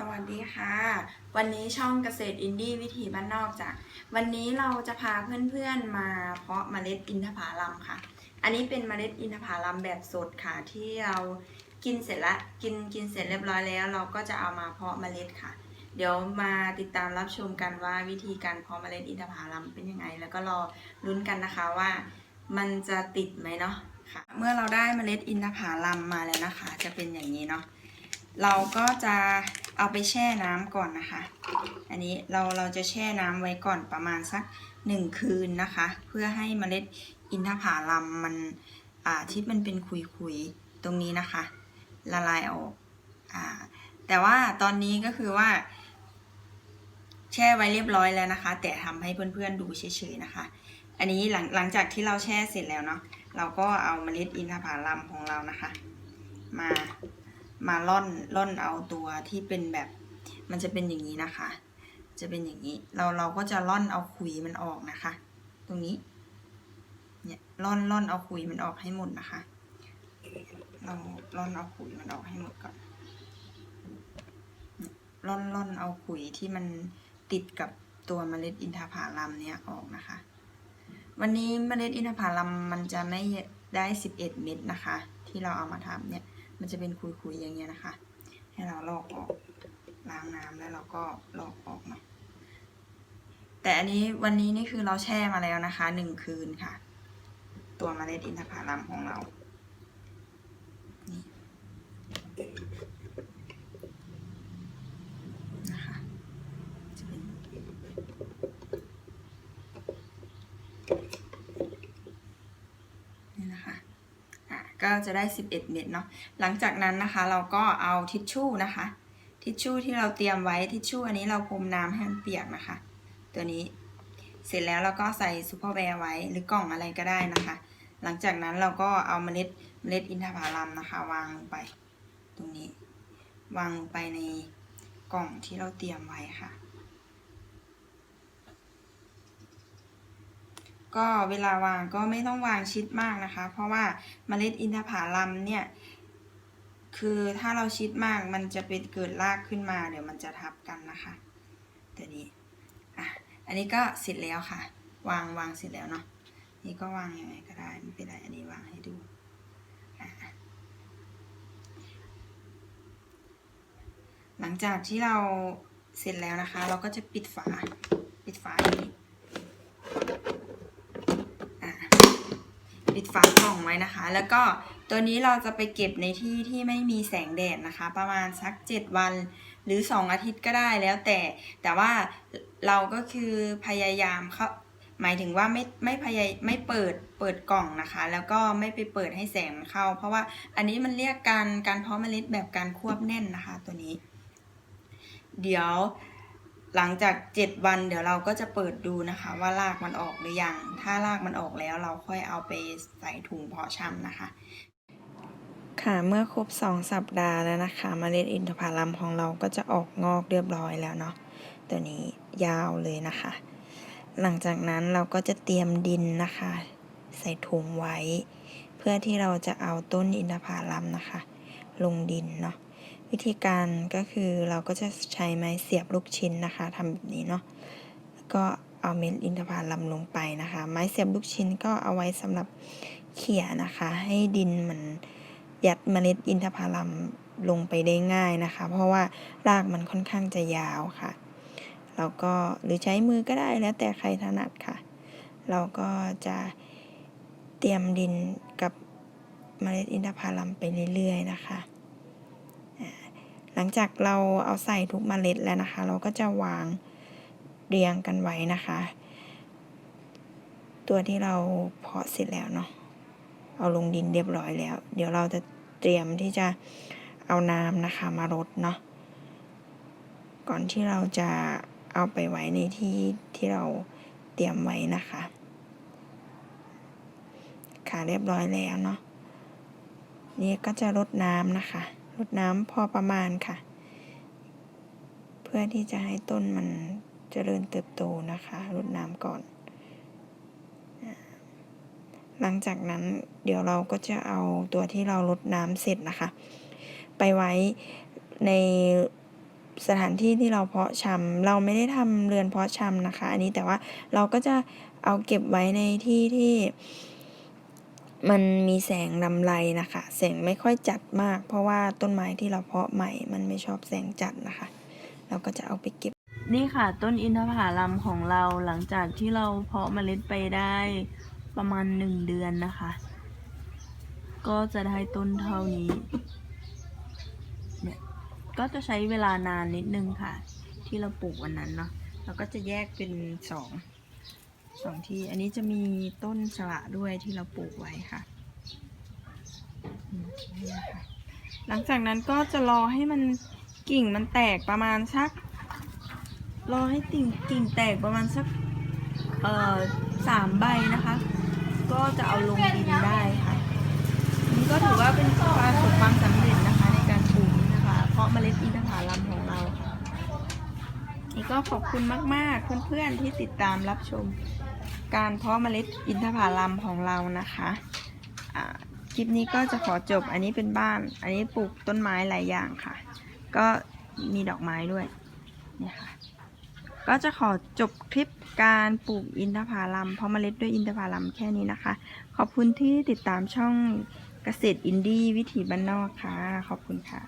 สวัสดีค่ะ วันนี้ช่องเกษตรอินดี้วิถีบ้านนอกจ้ะวันนี้เราจะพาเพื่อนๆมาเพาะเมล็ดอินทผลัมค่ะ อันนี้เป็นเมล็ดอินทผลัมแบบสดค่ะที่เรากินเสร็จละกินกินเสร็จเรียบร้อยแล้ว เราก็จะเอามาเพาะเมล็ดค่ะ เดี๋ยวมาติดตามรับชมกันว่าวิธีการเพาะเมล็ดอินทผลัมเป็นยังไง แล้วก็รอลุ้นกันนะคะว่า มันจะติดไหมเนาะค่ะ เมื่อเราได้เมล็ดอินทผลัมมาแล้วนะคะ จะเป็นอย่างนี้เนาะเราก็จะ เอาไปแช่น้ำก่อนนะคะ อันนี้เราเราจะแช่น้ำไว้ก่อนประมาณสักหนึ่งคืนนะคะ เพื่อให้เมล็ดอินทผลัมมันอ่าที่มันเป็นขุยๆตรงนี้นะคะ ละลายออกอ่าแต่ว่าตอนนี้ก็คือว่า แช่ไว้เรียบร้อยแล้วนะคะ แต่ทำให้เพื่อนๆดูเฉยๆนะคะ อันนี้หลังหลังจากที่เราแช่เสร็จแล้วเนาะเราก็เอาเมล็ดอินทผลัมของเรานะคะ มา มาล่อนล่อนเอาตัวที่เป็นแบบ มันจะเป็นอย่างนี้นะคะ จะเป็นอย่างนี้ เราเราก็จะล่อนเอาขุยมันออกนะคะ ตรงนี้ เนี่ยล่อนล่อนเอาขุยมันออกให้หมดนะคะ เราล่อนเอาขุยมันออกให้หมดก่อนล่อนล่อนเอาขุยที่มันติดกับตัวเมล็ดอินทผลัมเนี่ยออกนะคะ วันนี้เมล็ดอินทผลัมมันจะไม่ได้ 11 เม็ดนะคะ ที่เราเอามาทำเนี่ย มันจะเป็นคุยๆอย่างเงี้ยนะคะ ให้เราลอกออกล้างน้ำแล้วเราก็ลอกออกมา แต่อันนี้วันนี้นี่คือเราแช่มาแล้วนะคะหนึ่งคืนค่ะ ตัวมเมล็ดอินทผลัมของเรานี่นะคะจะเป็นนี่นะคะ อะ ก็จะได้ 11 เม็ดเนาะหลังจากนั้นนะคะเราก็เอาทิชชู่นะคะ ทิชชู่ที่เราเตรียมไว้ทิชชู่อันนี้เราพรมน้ำให้มันเปียกนะคะ ตัวนี้เสร็จแล้วเราก็ใส่ซูเปอร์แวร์ไว้หรือกล่องอะไรก็ได้นะคะ หลังจากนั้นเราก็เอาเมล็ดเมล็ดอินทผลัมนะคะ วางลงไป ตรงนี้ วางลงไปในกล่องที่เราเตรียมไว้ค่ะ ก็เวลาวางก็ไม่ต้องวางชิดมากนะคะ เพราะว่าเมล็ดอินทผลัมเนี่ย คือถ้าเราชิดมากมันจะเป็นเกิดรากขึ้นมาเดี๋ยวมันจะทับกันนะคะตัวนี้อะอันนี้ก็เสร็จแล้วค่ะ วางวางเสร็จแล้วเนาะนี่ก็วางยังไงก็ได้ไม่เป็นไรอันนี้วางให้ดูหลังจากที่เราเสร็จแล้วนะคะ เราก็จะปิดฝาปิดฝาอย่างนี้ อะปิด ฝากล่องไว้นะคะ แล้วก็ตัวนี้เราจะไปเก็บในที่ที่ไม่มีแสงแดดนะคะ ประมาณสัก 7 วันหรือ 2 อาทิตย์ก็ได้แล้วแต่ แต่ว่าเราก็คือพยายามเขาหมายถึงว่าไม่ไม่พยายไม่เปิดเปิดกล่องนะคะ แล้วก็ไม่ไปเปิดให้แสงมันเข้า เพราะว่าอันนี้มันเรียกการการเพาะเมล็ดแบบการควบแน่นนะคะ ตัวนี้ เดี๋ยว หลังจาก 7 วันเดี๋ยวเราก็จะเปิดดูนะคะ ว่ารากมันออกหรือยัง ถ้ารากมันออกแล้วเราค่อยเอาไปใส่ถุงเพาะชำนะคะ ค่ะเมื่อครบ 2 สัปดาห์แล้วนะคะมเมล็ดอินทผลัมของเราก็จะออกงอกเรียบร้อยแล้วเนาะตัวนี้ยาวเลยนะคะ หลังจากนั้นเราก็จะเตรียมดินนะคะ ใส่ถุงไว้ เพื่อที่เราจะเอาต้นอินทผลัมนะคะ ลงดินเนาะ วิธีการก็คือเราก็จะใช้ไม้เสียบลูกชิ้นนะคะทำแบบนี้เนาะแล้วก็เอาเม็ดอินทผลัมลงไปนะคะ ไม้เสียบลูกชิ้นก็เอาไว้สำหรับเขี่ยนะคะ ให้ดินมันยัดเมล็ดอินทผลัมลงไปได้ง่ายนะคะ เพราะว่ารากมันค่อนข้างจะยาวค่ะเราก็หรือใช้มือก็ได้แล้วแต่ใครถนัดค่ะ เราก็จะเตรียมดินกับเมล็ดอินทผลัมไปเรื่อยๆนะคะ หลังจากเราเอาใส่ทุกเมล็ดแล้วนะคะ เราก็จะวางเรียงกันไว้นะคะ ตัวที่เราเพาะเสร็จแล้วเนาะเอาลงดินเรียบร้อยแล้ว เดี๋ยวเราจะเตรียมที่จะเอาน้ำนะคะมารดเนาะก่อนที่เราจะเอาไปไว้ในที่ที่เราเตรียมไว้นะคะค่ะเรียบร้อยแล้วเนาะนี่ก็จะรดน้ำนะคะ รดน้ำพอประมาณค่ะ เพื่อที่จะให้ต้นมันเจริญเติบโตนะคะรดน้ำก่อน หลังจากนั้นเดี๋ยวเราก็จะเอาตัวที่เรารดน้ำเสร็จนะคะ ไปไว้ในสถานที่ที่เราเพาะชำเราไม่ได้ทำเรือนเพาะชำนะคะ อันนี้แต่ว่าเราก็จะเอาเก็บไว้ในที่ที่ มันมีแสงลำไรนะคะ แสงไม่ค่อยจัดมาก เพราะว่าต้นไม้ที่เราเพาะใหม่ มันไม่ชอบแสงจัดนะคะ เราก็จะเอาไปเก็บ นี่ค่ะ ต้นอินทผลัมของเราหลังจากที่เราเพาะเมล็ดไปได้ประมาณหนึ่งเดือนนะคะ ก็จะได้ต้นเท่านี้เนี่ยก็จะใช้เวลานานนิดนึงค่ะ ที่เราปลูกวันนั้นเนาะเราก็จะแยกเป็นสอง สองที่ อันนี้จะมีต้นสละด้วยที่เราปลูกไว้ค่ะนี่นะคะหลังจากนั้นก็จะรอให้มันกิ่งมันแตกประมาณสัก รอให้ติ่งกิ่งแตกประมาณสักเอ่อสามใบนะคะ ก็จะเอาลงดินได้ค่ะอันนี่ก็ถือว่าเป็นประสบความสำเร็จนะคะในการปลูกนะคะ เพราะเมล็ดอินทผลัมของเราค่ะ ก็ขอบคุณมาก ๆ เพื่อน ๆ ที่ติดตามรับชม การเพาะเมล็ดอินทผลัมของเรานะคะคลิปนี้ก็จะขอจบอันนี้เป็นบ้าน อันนี้ปลูกต้นไม้หลายอย่างค่ะ ก็มีดอกไม้ด้วยเนี่ยค่ะก็จะขอจบคลิปการปลูกอินทผลัมเพาะเมล็ดด้วยอินทผลัมแค่นี้นะคะ ขอบคุณที่ติดตามช่องเกษตรอินดี้วิถีบ้านนอกค่ะ ขอบคุณค่ะ